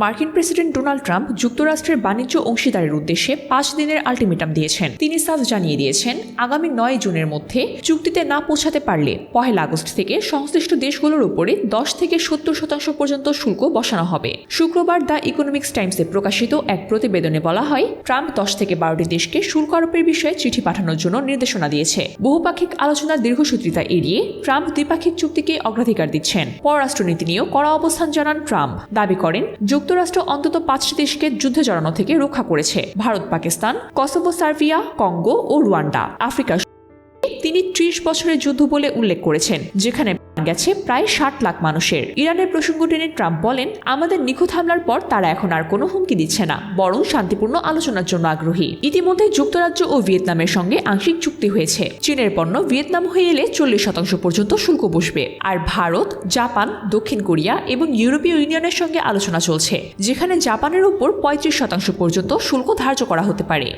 মার্কিন president Donald Trump যুক্তরাষ্ট্রের বাণিজ্য অংশীদারের উদ্দেশ্যে পাঁচ দিনের আলটিমেটাম দিয়েছেন। তিনি সাফ জানিয়ে দিয়েছেন, আগামী নয় জুনের মধ্যে চুক্তিতে না পৌঁছাতে পারলে পহেলা আগস্ট থেকে সংশ্লিষ্ট দেশগুলোর উপরে দশ থেকে সত্তর শতাংশ পর্যন্ত শুল্ক বসানো হবে। শুক্রবার দ্য ইকোনমিক্স টাইমসে প্রকাশিত এক প্রতিবেদনে বলা হয়, ট্রাম্প দশ থেকে বারোটি দেশকে শুল্ক আরোপের বিষয়ে চিঠি পাঠানোর জন্য নির্দেশনা দিয়েছে। বহুপাক্ষিক আলোচনার দীর্ঘসূত্রিতা এড়িয়ে ট্রাম্প দ্বিপাক্ষিক চুক্তিকে অগ্রাধিকার দিচ্ছেন। পররাষ্ট্রনীতি নিয়েও কড়া অবস্থান জানান ট্রাম্প। দাবি করেন যুক্তরাষ্ট্র অন্তত পাঁচটি দেশকে যুদ্ধে জড়ানো থেকে রক্ষা করেছে। Bharat, Pakistan, Kosovo Serbia Congo ও রুয়ান্ডা। আফ্রিকার ত্রিশ বছরের যুদ্ধ বলে উল্লেখ করেছেন, যেখানে গেছে প্রায় ষাট লাখ মানুষের। ইরানের প্রসঙ্গ টেনে ট্রাম্প বলেন, আমাদের নিখুঁত হামলার পর তারা এখন আর কোনো হুমকি দিচ্ছে না, বরং শান্তিপূর্ণ আলোচনার জন্য আগ্রহী। ইতিমধ্যে যুক্তরাজ্য ও ভিয়েতনামের সঙ্গে আংশিক চুক্তি হয়েছে। চীনের পণ্য ভিয়েতনাম হয়ে এলে চল্লিশ শতাংশ পর্যন্ত শুল্ক বসবে, আর ভারত, জাপান, দক্ষিণ কোরিয়া এবং ইউরোপীয় ইউনিয়নের সঙ্গে আলোচনা চলছে, যেখানে জাপানের উপর পঁয়ত্রিশ শতাংশ পর্যন্ত শুল্ক ধার্য করা হতে পারে।